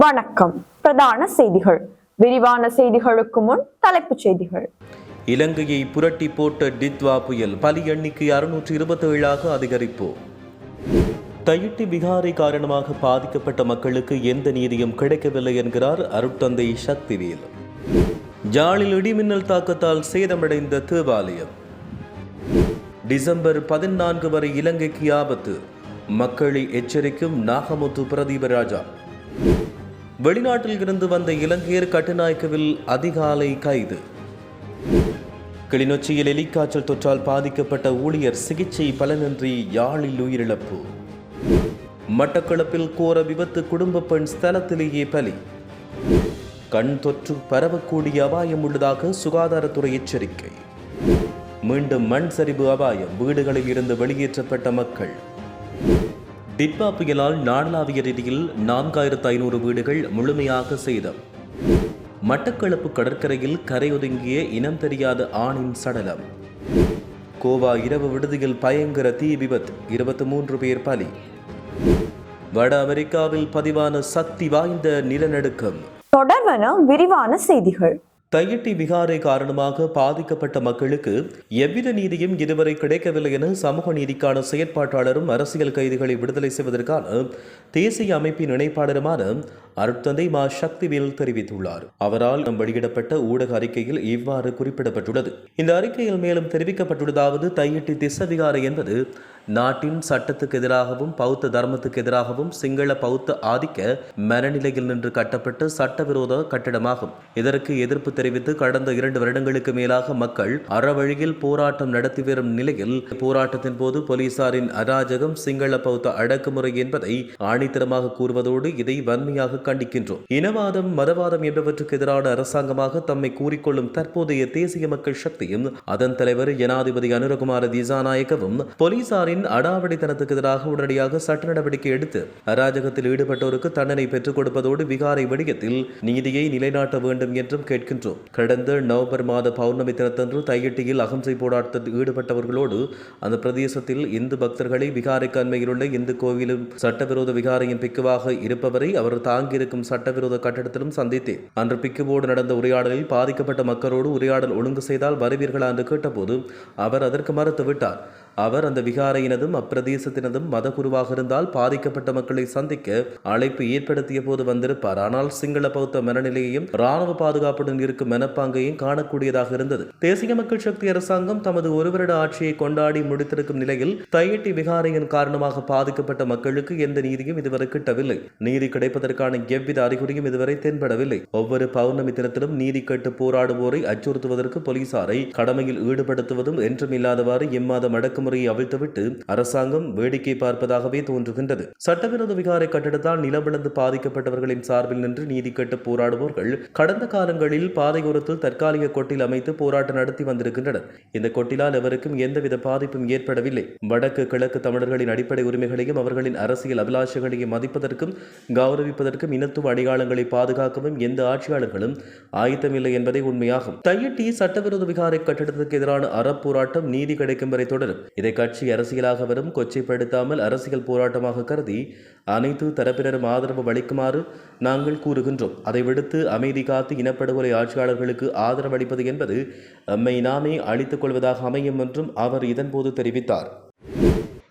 வணக்கம். பிரதான செய்திகள். விரிவான செய்திகளுக்கு முன் தலைப்புச் செய்திகள். இலங்கையை புரட்டி போட்ட டித்வா புயல் பலி எண்ணிக்கை அறுநூற்று இருபத்தி ஏழாக அதிகரிப்பு. தையிட்டி விகாரை காரணமாக பாதிக்கப்பட்ட மக்களுக்கு எந்த நீதியும் கிடைக்கவில்லை என்கிறார் அருட்தந்தை சக்திவேல். ஜாலில் இடிமின்னல் தாக்கத்தால் சேதமடைந்த தேவாலயம். டிசம்பர் பதினான்கு வரை இலங்கைக்கு ஆபத்து. மக்களை எச்சரிக்கும் நாகமுத்து பிரதீபராஜா வெளிநாட்டில் இருந்து வந்த இலங்கையர் கட்டுநாயக்கவில் அதிகாலை கைது. கிளிநொச்சியில் எலிக்காய்ச்சல் தொற்றால் பாதிக்கப்பட்ட ஊழியர் சிகிச்சை பலனின்றி யாழில் உயிரிழப்பு. மட்டக்களப்பில் கோர விபத்து குடும்ப பெண் ஸ்தலத்திலேயே பலி. கண் தொற்று பரவக்கூடிய அபாயம் உள்ளதாக சுகாதாரத்துறை எச்சரிக்கை. மீண்டும் மண் சரிவு அபாயம் வீடுகளில் இருந்து வெளியேற்றப்பட்ட மக்கள். டிட்பா புயலால் நாடளாவிய ரீதியில் நான்காயிரத்து ஐநூறு வீடுகள் முழுமையாக சேதம் மட்டக்களப்பு கடற்கரையில் கரையொதுங்கிய இனம் தெரியாத ஆணின் சடலம். கோவா இரவு விடுதியில் பயங்கர தீ விபத்து இருபத்தி மூன்று பேர் பலி. வட அமெரிக்காவில் பதிவான சக்தி வாய்ந்த நிலநடுக்கம். தொடர்வன விரிவான செய்திகள். தையிட்டி விகாரை காரணமாக பாதிக்கப்பட்ட மக்களுக்கு எவ்வித நீதியும் இதுவரை கிடைக்கவில்லை என சமூக நீதிக்கான செயற்பாட்டாளரும் அரசியல் கைதிகளை விடுதலை செய்வதற்கான தேசிய அமைப்பின் இணைப்பாளருமான அருட்தந்தை மா சக்திவேல் தெரிவித்துள்ளார். அவரால் வெளியிடப்பட்ட ஊடக அறிக்கையில் இவ்வாறு குறிப்பிடப்பட்டுள்ளது. இந்த அறிக்கையில் மேலும் தெரிவிக்கப்பட்டுள்ளதாவது தையிட்டி திசவிகாரை என்பது நாட்டின் சட்டத்துக்கு எதிராகவும் பௌத்த தர்மத்துக்கு எதிராகவும் சிங்கள பௌத்த ஆதிக்க மனநிலையில் நின்று கட்டப்பட்ட சட்டவிரோத கட்டிடமாகும். இதற்கு எதிர்ப்பு தெரிவித்து கடந்த இரண்டு வருடங்களுக்கு மேலாக மக்கள் அறவழியில் போராட்டம் நடத்தி வரும் நிலையில் போராட்டத்தின் போது போலீசாரின் அராஜகம் சிங்கள பௌத்த அடக்குமுறை என்பதை ஆணித்தரமாக கூறுவதோடு இதை வன்மையாக கண்டிக்கின்றோம். இனவாதம் மதவாதம் என்பவற்றுக்கு எதிரான அரசாங்கமாக தம்மை கூறிக்கொள்ளும் தற்போதைய தேசிய மக்கள் சக்தியும் அதன் தலைவர் ஜனாதிபதி அனுரகுமார திசாநாயகவும் போலீசாரின் அடாவடித்தனத்துக்கு எதிராக உடனடியாக சட்ட நடவடிக்கை எடுத்து அராஜகத்தில் ஈடுபட்டோருக்கு தண்டனை பெற்றுக் கொடுப்பதோடு விகாரை வணிகத்தில் நீதியை நிலைநாட்ட வேண்டும் என்றும் கேட்கின்றோம். கடந்த நவம்பர் மாத பௌர்ணமி தினத்தன்று தையிட்டியில் அகம்சை போராட்டத்தில் ஈடுபட்டவர்களோடு அந்த பிரதேசத்தில் இந்து பக்தர்களை விகாரைக்கு அண்மையில் உள்ள இந்து கோவிலும் சட்டவிரோத விகாரையின் பிக்குவாக இருப்பவரை அவர் தாங்கியிருக்கும் சட்டவிரோத கட்டடத்திலும் சந்தித்தேன். அன்று பிக்குவோடு நடந்த உரையாடலில் பாதிக்கப்பட்ட மக்களோடு உரையாடல் ஒழுங்கு செய்தால் வருவீர்களா என்று கேட்டபோது அவர் அதற்கு மறுத்துவிட்டார் அவர் அந்த விகாரையினதும் அப்பிரதேசத்தினதும் மதகுருவாக இருந்தால் பாதிக்கப்பட்ட மக்களை சந்திக்க அழைப்பு ஏற்படுத்திய போது வந்திருப்பார். ஆனால் சிங்கள பௌத்த மனநிலையையும் ராணுவ பாதுகாப்புடன் இருக்கும் மனப்பாங்கையும் காணக்கூடியதாக இருந்தது. தேசிய மக்கள் சக்தி அரசாங்கம் தமது ஒரு வருட ஆட்சியை கொண்டாடி முடித்திருக்கும் நிலையில் தையட்டி விகாரையின் காரணமாக பாதிக்கப்பட்ட மக்களுக்கு எந்த நீதியும் இதுவரை கிட்டவில்லை. நீதி கிடைப்பதற்கான எவ்வித அறிகுறியும் இதுவரை தென்படவில்லை. ஒவ்வொரு பௌர்ணமி தினத்திலும் நீதி கேட்டு போராடுவோரை அச்சுறுத்துவதற்கு போலீசாரை கடமையில் ஈடுபடுத்துவதும் என்றும் இல்லாதவாறு இம்மாதம் அடக்குமுறையை அவிழ்த்துவிட்டு அரசாங்கம் வேடிக்கை பார்ப்பதாகவே தோன்றுகின்றது. சட்டவிரோத விகாரை கட்டிடத்தால் நிலவிழந்து பாதிக்கப்பட்டவர்களின் சார்பில் நின்று நீதி கேட்டு போராடுவோர்கள் கடந்த காலங்களில் பாதையோரத்தில் தற்காலிக கொட்டில் அமைத்து போராட்டம் நடத்தி வந்திருக்கின்றனர். இந்த கொட்டிலால் எவருக்கும் எந்தவித பாதிப்பும் ஏற்படவில்லை. வடக்கு கிழக்கு தமிழர்களின் அடிப்படை உரிமைகளையும் அவர்களின் அரசியல் அபிலாஷங்களையும் மதிப்பதற்கும் கௌரவிப்பதற்கும் இனத்துவ அடையாளங்களை பாதுகாக்கவும் எந்த ஆட்சியாளர்களும் ஆயத்தமில்லை என்பதே உண்மையாகும். தையிட்டி சட்டவிரோத விகாரை கட்டிடத்துக்கு எதிரான அறப்போராட்டம் நீதி கிடைக்கும் வரை தொடரும். இதை கட்சி அரசியலாக வரும் கொச்சைப்படுத்தாமல் அரசியல் போராட்டமாக கருதி அனைத்து தரப்பினரும் ஆதரவு அளிக்குமாறு நாங்கள் கூறுகின்றோம். அதை விடுத்து அமைதி காத்து இனப்படுகொலை ஆட்சியாளர்களுக்கு ஆதரவு அளிப்பது என்பது எம்மை நாமே அழித்துக் கொள்வதாக அமையும் என்றும் அவர் இதன்போது தெரிவித்தார்.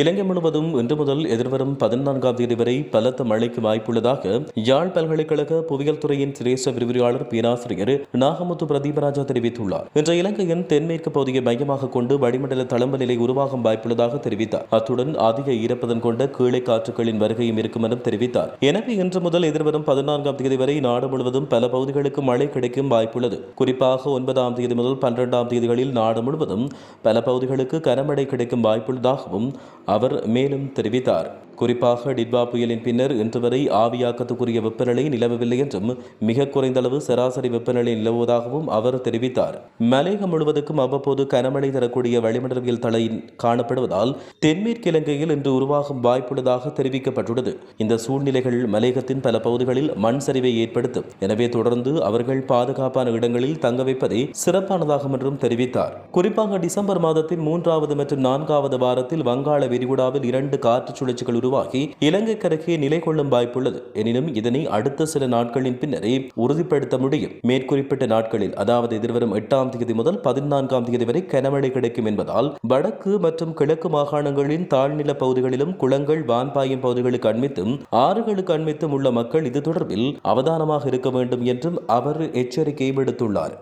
இலங்கை முழுவதும் இன்று முதல் எதிர்வரும் பதினான்காம் தேதி வரை பலத்த மழைக்கு வாய்ப்புள்ளதாக யாழ் பல்கலைக்கழக புவியியல் துறையின் சிரேச விரிவுரையாளர் பேராசிரியர் நாகமுத்து பிரதீபராஜா தெரிவித்துள்ளார். இன்று இலங்கையின் தென்மேற்கு பகுதியை மையமாக கொண்டு வளிமண்டல தளம்பு நிலை உருவாகும் வாய்ப்புள்ளதாக தெரிவித்தார். அத்துடன் அதிக ஈரப்பதன் கொண்ட கீழே காற்றுகளின் வருகையும் இருக்கும் என்றும் தெரிவித்தார். எனவே இன்று முதல் எதிர்வரும் பதினான்காம் தேதி வரை நாடு முழுவதும் பல பகுதிகளுக்கு மழை கிடைக்கும் வாய்ப்புள்ளது. குறிப்பாக ஒன்பதாம் தேதி முதல் பன்னிரெண்டாம் தேதிகளில் நாடு முழுவதும் பல பகுதிகளுக்கு கனமழை கிடைக்கும் வாய்ப்புள்ளதாகவும் அவர் மேலும் தெரிவித்தார். குறிப்பாக டிட்வா புயலின் பின்னர் இன்று வரை ஆவியாக்கத்துக்குரிய வெப்பநிலை நிலவவில்லை என்றும் மிக குறைந்த அளவு சராசரி வெப்பநிலை நிலவுவதாகவும் அவர் தெரிவித்தார். மலேகம் முழுவதுக்கும் அவ்வப்போது கனமழை தரக்கூடிய வளிமண்டலவியல் தலை காணப்படுவதால் தென்மேற்கு இலங்கையில் இன்று உருவாகும் வாய்ப்புள்ளதாக தெரிவிக்கப்பட்டுள்ளது. இந்த சூழ்நிலைகள் மலேகத்தின் பல பகுதிகளில் மண் சரிவை ஏற்படுத்தும். எனவே தொடர்ந்து அவர்கள் பாதுகாப்பான இடங்களில் தங்க வைப்பதே சிறப்பானதாகும் என்றும் தெரிவித்தார். குறிப்பாக டிசம்பர் மாதத்தின் மூன்றாவது மற்றும் நான்காவது வாரத்தில் வங்காள விரிகுடாவில் இரண்டு காற்று சுழற்சிகள் உருவாகி இலங்கைக்கரைக்கு நிலை கொள்ளும் வாய்ப்புள்ளது. எனினும் இதனை அடுத்த சில நாட்களின் பின்னரே உறுதிப்படுத்த முடியும். மேற்குறிப்பிட்ட நாட்களில் அதாவது எதிர்வரும் எட்டாம் தேதி முதல் பதினான்காம் தேதி வரை கனமழை கிடைக்கும் என்பதால் வடக்கு மற்றும் கிழக்கு மாகாணங்களின் தாழ்நில பகுதிகளிலும் குளங்கள் வான்பாயும் பகுதிகளுக்கு அண்மித்தும் ஆறுகளுக்கு அண்மித்தும் உள்ள மக்கள் இது தொடர்பில் அவதானமாக இருக்க வேண்டும் என்றும் அவர் எச்சரிக்கை விடுத்துள்ளார்.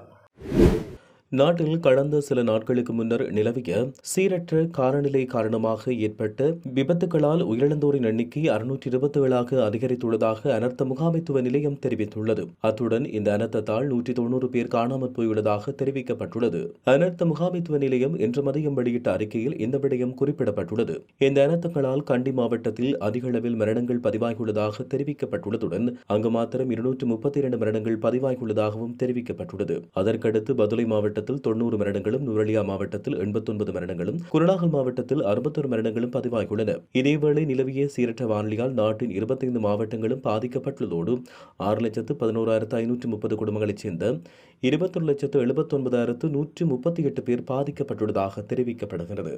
நாட்டில் கடந்த சில நாட்களுக்கு முன்னர் நிலவிய சீரற்ற காலநிலை காரணமாக ஏற்பட்ட விபத்துகளால் உயிரிழந்தோரின் எண்ணிக்கை அறுநூற்றி இருபத்தி ஏழாக அதிகரித்துள்ளதாக அனர்த்த முகாமைத்துவ நிலையம் தெரிவித்துள்ளது. அத்துடன் இந்த அனர்த்தத்தால் நூற்றி தொண்ணூறு பேர் காணாமற் போயுள்ளதாக தெரிவிக்கப்பட்டுள்ளது. அனர்த்த முகாமைத்துவ நிலையம் இன்று மதியம் வெளியிட்ட அறிக்கையில் இந்த விடயம் குறிப்பிடப்பட்டுள்ளது. இந்த அனர்த்தங்களால் கண்டி மாவட்டத்தில் அதிக அளவில் மரணங்கள் பதிவாகியுள்ளதாக தெரிவிக்கப்பட்டுள்ளதுடன் அங்கு மாத்திரம் இருநூற்று முப்பத்தி இரண்டு மரணங்கள் பதிவாகியுள்ளதாகவும் தெரிவிக்கப்பட்டுள்ளது. அதற்கடுத்து பதுளை மாவட்டத்தில் தொண்ணூறு மரணங்களும் நுரலியா மாவட்டத்தில் எண்பத்தொன்பது மரணங்களும் குருநாகல் மாவட்டத்தில் அறுபத்தொரு மரணங்களும் பதிவாகியுள்ளன. இதேவேளை நிலவிய சீரற்ற வானிலையால் நாட்டின் இருபத்தைந்து மாவட்டங்களும் பாதிக்கப்பட்டுள்ளதோடு ஆறு லட்சத்து பதினோராயிரத்து ஐநூற்று முப்பது குடும்பங்களைச் சேர்ந்த இருபத்தொரு லட்சத்து எழுபத்தொன்பதாயிரத்து நூற்று முப்பத்தி எட்டு பேர் பாதிக்கப்பட்டுள்ளதாக தெரிவிக்கப்படுகிறது.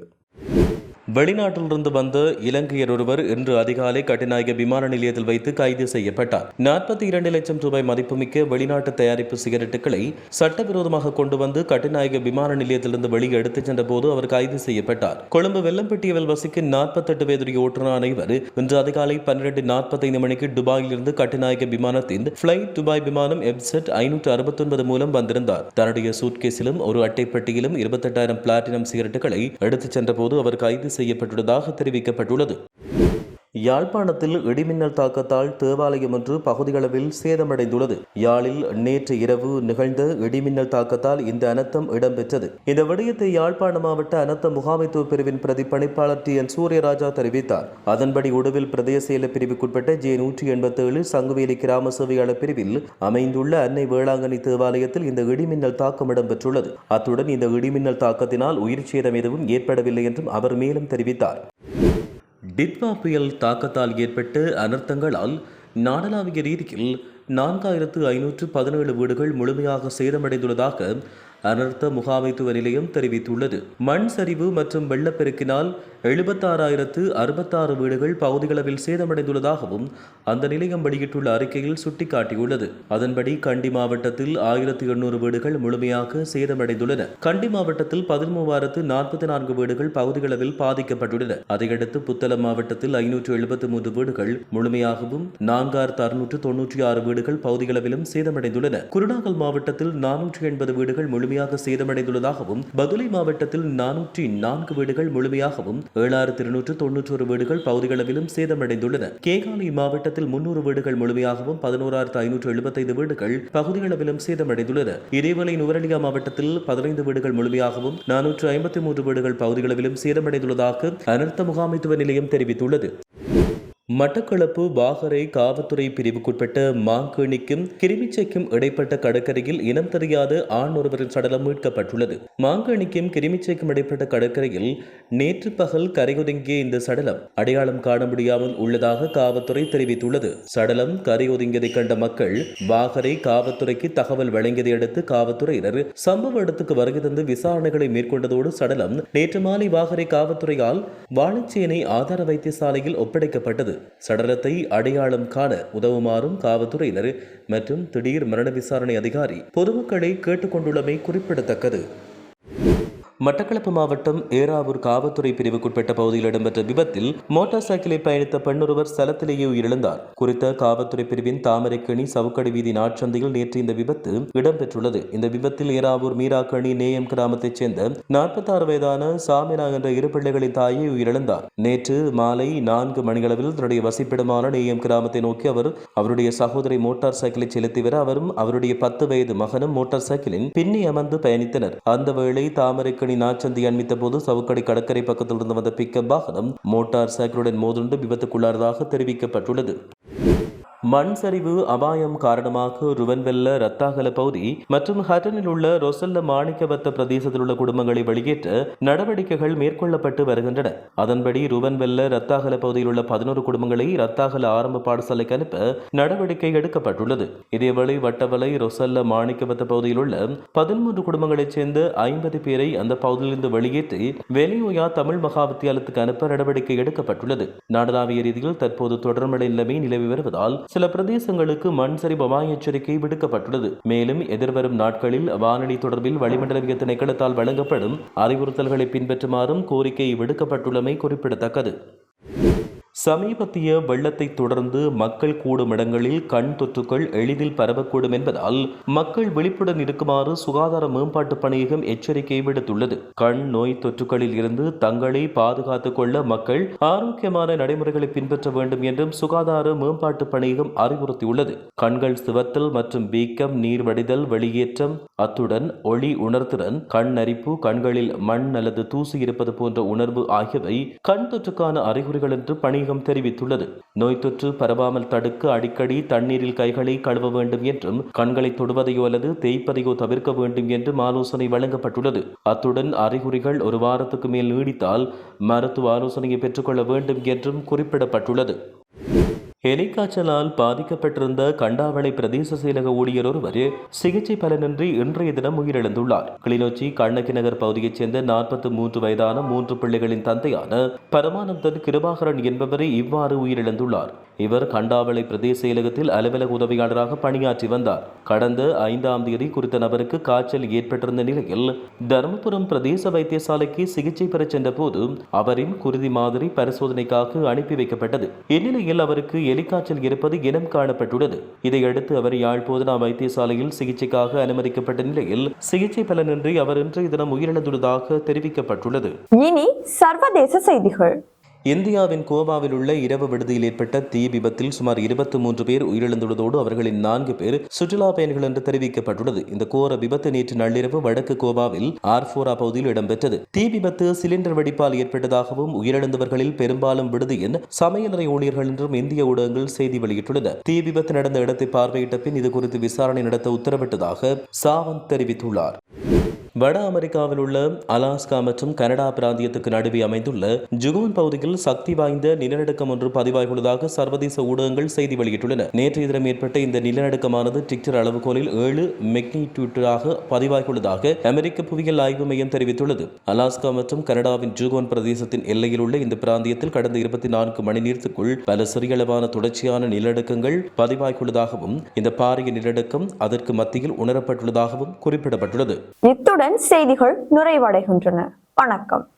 வெளிநாட்டிலிருந்து வந்த இலங்கையர் ஒருவர் இன்று அதிகாலை கட்டுநாயக விமான நிலையத்தில் வைத்து கைது செய்யப்பட்டார். நாற்பத்தி இரண்டு லட்சம் ரூபாய் மதிப்புமிக்க வெளிநாட்டு தயாரிப்பு சிகரெட்டுகளை சட்டவிரோதமாக கொண்டு வந்து கட்டுநாயக விமான நிலையத்திலிருந்து வெளியே எடுத்துச் சென்ற போது அவர் கைது செய்யப்பட்டார். கொழும்பு வெள்ளம்பட்டியவில் வசிக்கும் நாற்பத்தெட்டு வயதுடைய ஓட்டுநரான இவர் இன்று அதிகாலை பன்னிரண்டு நாற்பத்தைந்து மணிக்கு துபாயில் இருந்து கட்டுநாயக விமானத்தின் பிளைட் துபாய் விமானம் எப்செட் ஐநூற்று அறுபத்தொன்பது மூலம் வந்திருந்தார். தன்னுடைய சூட்கேஸிலும் ஒரு அட்டைப்பட்டியிலும் இருபத்தெட்டாயிரம் பிளாட்டினம் சிகரெட்டுகளை எடுத்துச் சென்றபோது அவர் கைது செய்யப்பட்டுள்ளதாக தெரிவிக்கப்பட்டுள்ளது. யாழ்ப்பாணத்தில் இடிமின்னல் தாக்கத்தால் தேவாலயம் ஒன்று பகுதிகளவில் சேதமடைந்துள்ளது. யாழில் நேற்று இரவு நிகழ்ந்த இடிமின்னல் தாக்கத்தால் இந்த அனர்த்தம் இடம்பெற்றது. இந்த விடயத்தை யாழ்ப்பாண மாவட்ட அனர்த்த முகாமைத்துவ பிரிவின் பிரதி பணிப்பாளர் டி. என். சூரியராஜா தெரிவித்தார். அதன்படி உடுவில் பிரதேச செயல பிரிவுக்குட்பட்ட ஜே நூற்றி எண்பத்தி ஏழு சங்குவேலி கிராம சேவையாளர் பிரிவில் அமைந்துள்ள அன்னை வேளாங்கண்ணி தேவாலயத்தில் இந்த இடிமின்னல் தாக்கம் இடம்பெற்றுள்ளது. அத்துடன் இந்த இடிமின்னல் தாக்கத்தினால் உயிர் சேதம் எதுவும் ஏற்படவில்லை என்றும் அவர் மேலும் தெரிவித்தார். டிட்வா புயல் தாக்கத்தால் ஏற்பட்ட அனர்த்தங்களால் நாடளாவிய ரீதியில் நான்காயிரத்து ஐநூற்று பதினேழு வீடுகள் முழுமையாக சேதமடைந்துள்ளதாக அனர்த்த முகாமைத்துவ நிலையம் தெரிவித்துள்ளது. மண் சரிவு மற்றும் வெள்ளப்பெருக்கினால் எழுபத்தாறாயிரத்து அறுபத்தாறு வீடுகள் பகுதிகளவில் சேதமடைந்துள்ளதாகவும் அந்த நிலையம் வெளியிட்டுள்ள அறிக்கையில் சுட்டிக்காட்டியுள்ளது. அதன்படி கண்டி மாவட்டத்தில் ஆயிரத்தி எண்ணூறு வீடுகள் முழுமையாக சேதமடைந்துள்ளன. கண்டி மாவட்டத்தில் பதிமூவாயிரத்து நாற்பத்தி நான்கு வீடுகள் பகுதிகளவில் பாதிக்கப்பட்டுள்ளன. அதையடுத்து புத்தளம் மாவட்டத்தில் ஐநூற்று எழுபத்தி மூன்று வீடுகள் முழுமையாகவும் நான்காயிரத்து அறுநூற்று தொன்னூற்றி ஆறு வீடுகள் பகுதிகளவிலும் சேதமடைந்துள்ளன. குருநாகல் மாவட்டத்தில் நானூற்றி எண்பது வீடுகள் முழு முழுமையாக சேதமடைந்துள்ளதாகவும் பதுளை மாவட்டத்தில் நானூற்றி நான்கு வீடுகள் முழுமையாகவும் ஏழாயிரத்தி இருநூற்று தொன்னூற்றொரு வீடுகள் பகுதிகளவிலும் சேதமடைந்துள்ளன. கேகாலை மாவட்டத்தில் முன்னூறு வீடுகள் முழுமையாகவும் பதினோராயிரத்து ஐநூற்று எழுபத்தைந்து வீடுகள் பகுதிகளவிலும் சேதமடைந்துள்ளன. இதேவேளை நுவரலியா மாவட்டத்தில் பதினைந்து வீடுகள் முழுமையாகவும் நானூற்று ஐம்பத்தி மூன்று வீடுகள் பகுதிகளவிலும் சேதமடைந்துள்ளதாக அனர்த்த முகாமைத்துவ நிலையம் தெரிவித்துள்ளது. மட்டக்களப்பு வாகரை காவல்துறை பிரிவுக்குட்பட்ட மாங்கேணிக்கும் கிருமிச்சைக்கும் இடைப்பட்ட கடற்கரையில் இனம் தெரியாத ஆண் ஒருவரின் சடலம் மீட்கப்பட்டுள்ளது. மாங்கேணிக்கும் கிருமிச்சைக்கும் இடைப்பட்ட கடற்கரையில் நேற்று பகல் கரையொதுங்கிய இந்த சடலம் அடையாளம் காண முடியாமல் உள்ளதாக காவல்துறை தெரிவித்துள்ளது. சடலம் கரையொதுங்கியதை கண்ட மக்கள் வாகரை காவல்துறைக்கு தகவல் வழங்கியதை அடுத்து காவல்துறையினர் சம்பவ இடத்துக்கு வருகை தந்து விசாரணைகளை மேற்கொண்டதோடு சடலம் நேற்று மாலை வாகரை காவல்துறையால் வாழைச்சேனை ஆதார வைத்தியசாலையில் ஒப்படைக்கப்பட்டது. சடலத்தை அடையாளம் காண உதவுமாறும் காவல்துறையினர் மற்றும் திடீர் மரண விசாரணை அதிகாரி பொதுமக்களை கேட்டுக்கொண்டுள்ளமை குறிப்பிடத்தக்கது. மட்டக்களப்பு மாவட்டம் ஏராவூர் காவல்துறை பிரிவுக்குட்பட்ட பகுதியில் இடம்பெற்ற விபத்தில் மோட்டார் சைக்கிளை பயணித்த பெண்ணொருவர் ஸ்தலத்திலேயே உயிரிழந்தார். குறித்த காவல்துறை பிரிவின் தாமரைக்கணி சவுக்கடி வீதி நாட்சந்தையில் நேற்று இந்த விபத்து இடம்பெற்றுள்ளது. இந்த விபத்தில் ஏராவூர் மீராக்கணி நேயம் கிராமத்தைச் சேர்ந்த நாற்பத்தி ஆறு வயதான சாமினா என்ற இரு பிள்ளைகளின் தாயை உயிரிழந்தார். நேற்று மாலை நான்கு மணியளவில் தன்னுடைய வசிப்பிடமான நேயம் கிராமத்தை நோக்கி அவர் அவருடைய சகோதரி மோட்டார் சைக்கிளை செலுத்தி வர அவரும் அவருடைய பத்து வயது மகனும் மோட்டார் சைக்கிளின் பின்னி அமர்ந்து பயணித்தனர். அந்த வேளை தாமரைக்கணி நாச்சந்தி அண்மித்த போது சவுக்கடி கடற்கரை பக்கத்தில் இருந்து வந்த பிக்கப் வாகனம் மோட்டார் சைக்கிளுடன் மோதுண்டு விபத்துக்குள்ளானதாக தெரிவிக்கப்பட்டுள்ளது. மண் சரிவு அபாயம் காரணமாக ருவன்வெல்ல ரத்தாகல பகுதி மற்றும் ஹட்டனில் உள்ள ரொசல்ல மாணிக்கவத்த பிரதேசத்தில் உள்ள குடும்பங்களை வெளியேற்ற நடவடிக்கைகள் மேற்கொள்ளப்பட்டு வருகின்றன. அதன்படி ருவன்வெல்ல ரத்தாகல பகுதியில் உள்ள பதினோரு குடும்பங்களை ரத்தாகல ஆரம்ப பாடசாலைக்கு அனுப்ப நடவடிக்கை எடுக்கப்பட்டுள்ளது. இதேவேளை வட்டவலை ரொசல்ல மாணிக்கவத்த பகுதியில் உள்ள பதிமூன்று குடும்பங்களைச் சேர்ந்த ஐம்பது பேரை அந்த பகுதியிலிருந்து வெளியேற்றி வெளியூயா தமிழ் மகா வித்தியாலயத்துக்கு அனுப்ப நடவடிக்கை எடுக்கப்பட்டுள்ளது. நாடளாவிய ரீதியில் தற்போது தொடர்மழை நிலைமை நிலவி வருவதால் சில பிரதேசங்களுக்கு மண் சரிவு அபாய எச்சரிக்கை விடுக்கப்பட்டுள்ளது. மேலும் எதிர்வரும் நாட்களில் வானொலி தொடர்பில் வளிமண்டலவிய திணைக்களத்தால் வழங்கப்படும் அறிவுறுத்தல்களை பின்பற்றுமாறும் கோரிக்கை விடுக்கப்பட்டுள்ளமை குறிப்பிடத்தக்கது. சமீபத்திய வெள்ளத்தை தொடர்ந்து மக்கள் கூடும் இடங்களில் கண் தொற்றுக்கள் எளிதில் பரவக்கூடும் என்பதால் மக்கள் விழிப்புடன் இருக்குமாறு சுகாதார மேம்பாட்டு பணியகம் எச்சரிக்கை விடுத்துள்ளது. கண் நோய் தொற்றுகளில் இருந்து தங்களை பாதுகாத்துக் கொள்ள மக்கள் ஆரோக்கியமான நடைமுறைகளை பின்பற்ற வேண்டும் என்றும் சுகாதார மேம்பாட்டு பணியகம் அறிவுறுத்தியுள்ளது. கண்கள் சிவத்தல் மற்றும் வீக்கம் நீர் வடிதல் வெளியேற்றம் அத்துடன் ஒளி உணர்திறன் கண் அரிப்பு கண்களில் மண் அல்லது தூசி இருப்பது போன்ற உணர்வு ஆகியவை கண் தொற்றுக்கான அறிகுறிகள் என்று பணியகம் தெரிவித்துள்ளது. நோய் தொற்று பரவாமல் தடுக்க அடிக்கடி தண்ணீரில் கைகளை கழுவ வேண்டும் என்றும் கண்களை தொடுவதையோ அல்லது தேய்ப்பதையோ தவிர்க்க வேண்டும் என்றும் ஆலோசனை வழங்கப்பட்டுள்ளது. அத்துடன் அறிகுறிகள் ஒரு வாரத்துக்கு மேல் நீடித்தால் மருத்துவ ஆலோசனையை பெற்றுக்கொள்ள வேண்டும் என்றும் குறிப்பிடப்பட்டுள்ளது. எலிக்காய்ச்சலால் பாதிக்கப்பட்டிருந்த கண்டாவளை பிரதேச செயலக ஊழியர் ஒருவர் சிகிச்சை பலனின்றி இன்றைய தினம் உயிரிழந்துள்ளார். கிளிநொச்சி கண்ணகி நகர் பகுதியைச் சேர்ந்த நாற்பத்தி மூன்று வயதான மூன்று பிள்ளைகளின் தந்தையான பரமானந்தன் கிருபாகரன் என்பவர் இவ்வாறு உயிரிழந்துள்ளார். இவர் கண்டாவளை பிரதேச செயலகத்தில் அலுவலக உதவியாளராக பணியாற்றி வந்தார். கடந்த ஐந்தாம் தேதி குறித்த நபருக்கு காய்ச்சல் ஏற்பட்டிருந்த நிலையில் தருமபுரம் பிரதேச வைத்தியசாலைக்கு சிகிச்சை பெறச் சென்ற போது அவரின் குருதி மாதிரி பரிசோதனைக்காக அனுப்பி வைக்கப்பட்டது. இந்நிலையில் அவருக்கு எலிக்காய்ச்சல் இருப்பது இனம் காணப்பட்டுள்ளது. இதையடுத்து அவர் யாழ் போதனா வைத்தியசாலையில் சிகிச்சைக்காக அனுமதிக்கப்பட்ட நிலையில் சிகிச்சை பலனின்றி அவர் இன்றைய தினம் உயிரிழந்துள்ளதாக தெரிவிக்கப்பட்டுள்ளது. இனி சர்வதேச செய்திகள். இந்தியாவின் கோவாவில் உள்ள இரவு விடுதியில் ஏற்பட்ட தீ விபத்தில் சுமார் இருபத்தி மூன்று பேர் உயிரிழந்துள்ளதோடு அவர்களின் நான்கு பேர் சுற்றுலா பயணிகள் என்று தெரிவிக்கப்பட்டுள்ளது. இந்த கோர விபத்து நேற்று நள்ளிரவு வடக்கு கோவாவில் ஆர்போரா பகுதியில் இடம்பெற்றது. தீ விபத்து சிலிண்டர் வெடிப்பால் ஏற்பட்டதாகவும் உயிரிழந்தவர்களில் பெரும்பாலும் விடுதியின் சமையலறை ஊழியர்கள் என்றும் இந்திய ஊடகங்கள் செய்தி வெளியிட்டுள்ளன. தீ விபத்து நடந்த இடத்தை பார்வையிட்ட பின் இது குறித்து விசாரணை நடத்த உத்தரவிட்டதாக சாவந்த் தெரிவித்துள்ளார். வட அமெரிக்காவில் உள்ள அலாஸ்கா மற்றும் கனடா பிராந்தியத்துக்கு நடுவே அமைந்துள்ள ஜுகோன் பகுதியில் சக்தி வாய்ந்த நிலநடுக்கம் ஒன்று பதிவாகியுள்ளதாக சர்வதேச ஊடகங்கள் செய்தி வெளியிட்டுள்ளன. நேற்றைய தினம் ஏற்பட்ட இந்த நிலநடுக்கமானது டிக்டர் அளவுகோலில் ஏழு மெக்னிடியூட்டாக பதிவாகியுள்ளதாக அமெரிக்க புவியியல் ஆய்வு மையம் தெரிவித்துள்ளது. அலாஸ்கா மற்றும் கனடாவின் ஜூகோன் பிரதேசத்தின் எல்லையில் உள்ள இந்த பிராந்தியத்தில் கடந்த இருபத்தி நான்கு மணி நேரத்துக்குள் பல சிறியளவான தொடர்ச்சியான நிலநடுக்கங்கள் பதிவாகியுள்ளதாகவும் இந்த பாரிய நிலநடுக்கம் அதற்கு மத்தியில் உணரப்பட்டுள்ளதாகவும் குறிப்பிடப்பட்டுள்ளது. இத்துடன் செய்திகள் நிறைவடைகின்றன. வணக்கம்.